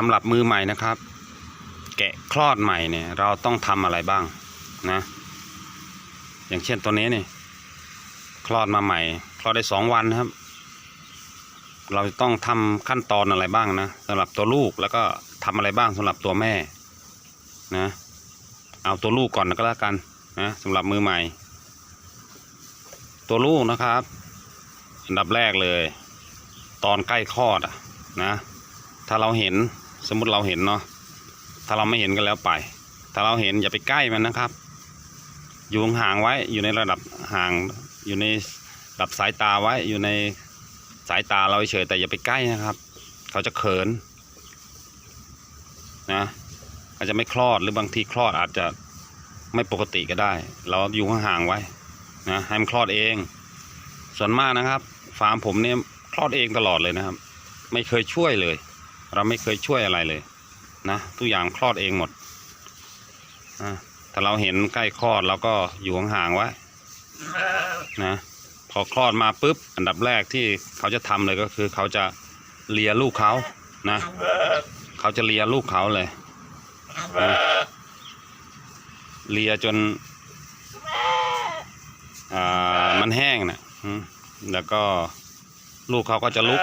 สำหรับมือใหม่นะครับ แกะคลอดใหม่เนี่ย เราต้องทำอะไรบ้างนะ อย่างเช่นตัวนี้นี่คลอดมาใหม่ คลอดได้สองวันครับ เราจะต้องทำขั้นตอนอะไรบ้างนะสำหรับตัวลูกแล้วก็ทำอะไรบ้างสำหรับตัวแม่นะ เอาตัวลูกก่อนก็แล้วกันนะสำหรับมือใหม่ ตัวลูกนะครับอันดับแรกเลย ตอนใกล้คลอดอะนะ ถ้าเราเห็น สมมติเราเห็นเนาะถ้าเราไม่เห็นก็แล้วไป ถ้าเราเห็นอย่าไปใกล้มันนะครับ อยู่ห่างๆไว้อยู่ในระดับห่างอยู่ในระดับสายตาไว้อยู่ในสายตาเราเฉยแต่อย่าไปใกล้นะครับ เขาจะเขินนะอาจจะไม่คลอดหรือบางทีคลอดอาจจะไม่ปกติก็ได้ เราอยู่ห่างๆไว้นะให้มันคลอดเอง ส่วนมากนะครับ ฟาร์มผมเนี่ยคลอดเองตลอดเลยนะครับ ไม่เคยช่วยเลย เราไม่เคยช่วยอะไรเลยนะทุกอย่างคลอดเองหมดนะถ้าเราเห็นใกล้คลอดเราก็อยู่ห่างๆไว้นะพอคลอดมาปุ๊บ อันดับแรกที่เขาจะทำเลยก็คือ เขาจะเลียลูกเขานะเขาจะเลียลูกเขาเลยนะเลียจนอ่ามันแห้งนะแล้วก็ลูกเขาก็จะลุก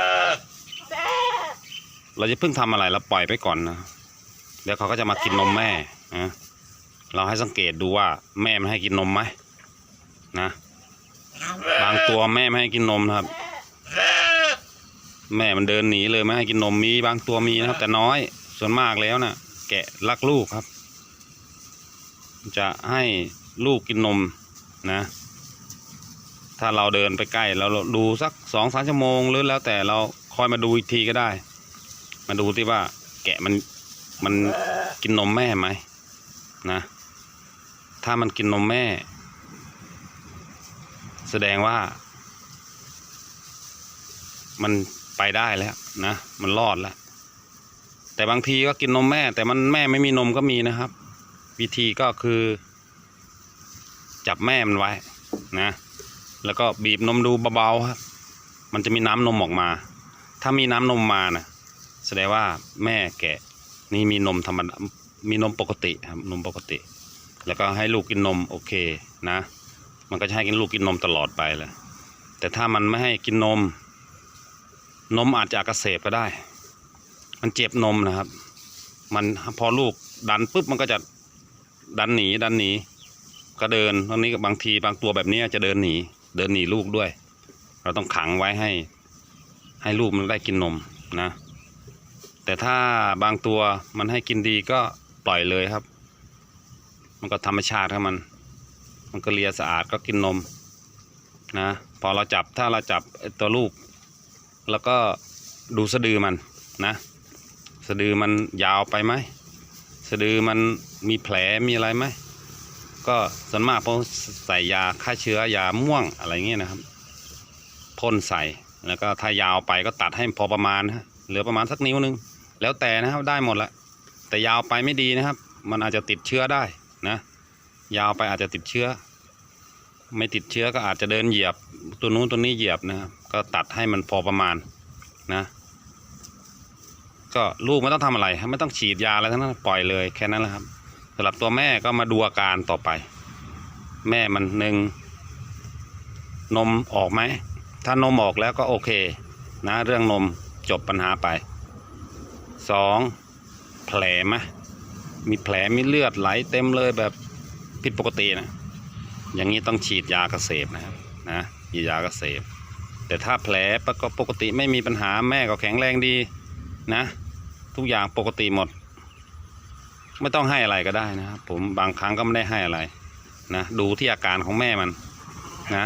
เราจะเพิ่งทำอะไรเราปล่อยไปก่อนนะเดี๋ยวเขาก็จะมากินนมแม่นะเราให้สังเกตดูว่าแม่ไม่ให้กินนมไหมนะบางตัวแม่ไม่ให้กินนมนะครับ แม่มันเดินหนีเลยไม่ให้กินนมมีบางตัวมีนะครับ แต่น้อยส่วนมากแล้วนะ่ะ แกะรักลูกครับ จะให้ลูกกินนมนะ ถ้าเราเดินไปใกล้เราดูสักสองสามชั่วโมงหรือแล้วแต่เราคอยมาดูอีกทีก็ได้ มาดูที่ว่าแกะมันมันกินนมแม่ไหมนะ ถ้ามันกินนมแม่ แสดงว่า มันไปได้แล้วนะ มันรอดแล้ว แต่บางทีก็กินนมแม่ แต่มันแม่ไม่มีนมก็มีนะครับ วิธีก็คือ จับแม่มันไว้นะ แล้วก็บีบนมดูเบาๆครับ มันจะมีน้ำนมออกมา ถ้ามีน้ำนมมานะ แสดงว่าแม่แกะนี่มีนมธรรมดามีนมปกติครับนมปกติ แล้วก็ให้ลูกกินนมโอเคนะ มันก็จะให้กินลูกกินนมตลอดไปแหละแต่ถ้ามันไม่ให้กินนม นมอาจจะอักเสบก็ได้ มันเจ็บนมนะครับ มันพอลูกดันปุ๊บมันก็จะดันหนีดันหนีก็เดินตอนนี้บางทีบางตัวแบบนี้จะเดินหนี เดินหนีลูกด้วย เราต้องขังไว้ให้ ให้ลูกมันได้กินนมนะ แต่ถ้าบางตัวมันให้กินดีก็ปล่อยเลยครับ มันก็ธรรมชาติครับมัน มันก็เลียสะอาดก็กินนมนะพอเราจับถ้าเราจับตัวลูก แล้วก็ดูสะดือมันนะ สะดือมันยาวไปไหมสะดือมันมีแผลมีอะไรไหมก็ส่วนมากเพอใส่ยาฆ่าเชื้อยาม่วงอะไรเงี้ยนะครับพ่นใส่แล้วก็ถ้ายาวไปก็ตัดให้พอประมาณฮะเหลือประมาณสักนิ้วหนึง แล้วแต่นะครับได้หมดละแต่ยาวไปไม่ดีนะครับ มันอาจจะติดเชื้อได้นะยาวไปอาจจะติดเชื้อ ไม่ติดเชื้อก็อาจจะเดินเหยียบตัวนู้นตัวนี้เหยียบนะครับก็ตัดให้มันพอประมาณนะ ก็ลูกไม่ต้องทำอะไรไม่ต้องฉีดยาอะไรทั้งนั้นปล่อยเลยแค่นั้นแหละครับสำหรับตัวแม่ก็มาดูอาการต่อไป แม่มันหนึ่งนมออกไหมถ้านมออกแล้วก็โอเค นะเรื่องนมจบปัญหาไป สองแผลไหมมีแผลมีเลือดไหลเต็มเลยแบบผิดปกตินะอย่างนี้ต้องฉีดยากระเสบนะครับนะฉีดยากระเสบแต่ถ้าแผลปกติไม่มีปัญหาแม่ก็แข็งแรงดีนะ ทุกอย่างปกติหมด ไม่ต้องให้อะไรก็ได้นะครับผมบางครั้งก็ไม่ได้ให้อะไรนะดูที่อาการของแม่มันนะ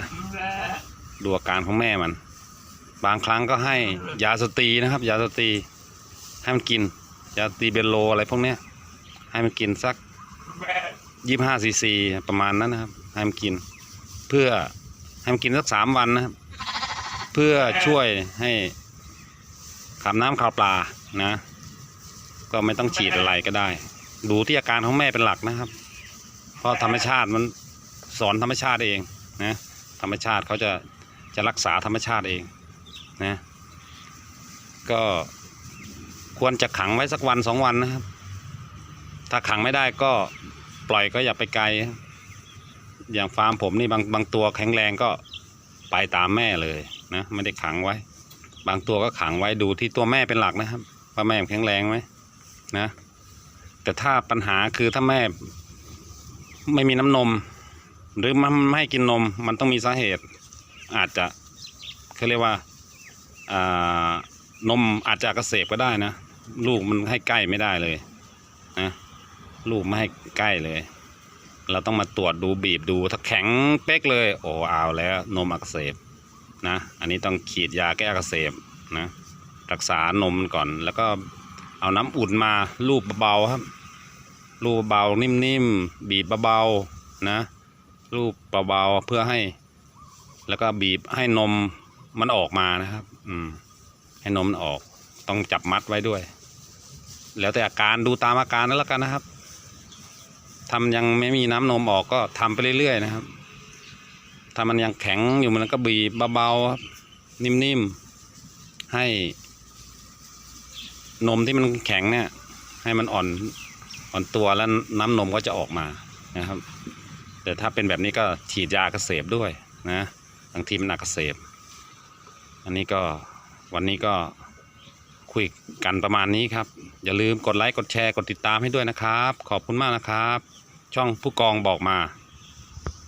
ดูอาการของแม่มัน บางครั้งก็ให้ยาสตรีนะครับ ยาสตรี ให้มันกินยาตีเบนโลอะไรพวกเนี้ยให้มันกินสักยี่ห้าซีซีประมาณนั้นนะครับ ให้มันกิน เพื่อให้มันกินสักสามวันนะครับ เพื่อช่วยให้ขับน้ำขับปลานะ ก็ไม่ต้องฉีดอะไรก็ได้ ดูที่อาการของแม่เป็นหลักนะครับ เพราะธรรมชาติมันสอนธรรมชาติเองนะธรรมชาติเขาจะจะรักษาธรรมชาติเองนะก็ ควรจะขังไว้สักวันสองวันนะครับ ถ้าขังไม่ได้ก็ปล่อยก็อย่าไปไกล อย่างฟาร์มผมนี่บางบางตัวแข็งแรงก็ไปตามแม่เลยนะไม่ได้ขังไว้ บางตัวก็ขังไว้ดูที่ตัวแม่เป็นหลักนะครับว่าแม่แข็งแรงไหมนะ แต่ถ้าปัญหาคือถ้าแม่ไม่มีน้ำนม หรือมันไม่ให้กินนมมันต้องมีสาเหตุอาจจะเขาเรียกว่าอ่านมอาจจะอักเสบก็ได้นะ ลูกมันให้ใกล้ไม่ได้เลยนะลูกไม่ให้ใกล้เลย เราต้องมาตรวจดูบีบดูถ้าแข็งเป๊กเลย โอ้เอาแล้วนมอักเสบนะ อันนี้ต้องฉีดยาแก้อักเสบนะ รักษานมก่อนแล้วก็เอาน้ำอุ่นมาลูบเบาๆครับลูบเบาๆนิ่มๆบีบเบาๆนะลูบเบาๆเพื่อให้ แล้วก็บีบให้นมมันออกมานะครับ อืมให้นมมันออก ต้องจับมัดไว้ด้วย แล้วแต่อาการดูตามอาการนั่นแล้วกันนะครับทำยังไม่มีน้ำนมออกก็ทำไปเรื่อยๆนะครับ ถ้ามันยังแข็งอยู่มันก็บีบเบาๆครับนิ่มๆให้ นมที่มันแข็งเนี่ย ให้มันอ่อนอ่อนตัวแล้วน้ำนมก็จะออกมานะครับ แต่ถ้าเป็นแบบนี้ก็ฉีดยาอักเสบด้วยนะบางทีมันอักเสบอันนี้ก็วันนี้ก็ คุยกันประมาณนี้ครับ อย่าลืมกดไลค์กดแชร์กดติดตามให้ด้วยนะครับ ขอบคุณมากนะครับ ช่องผู้กองบอกมา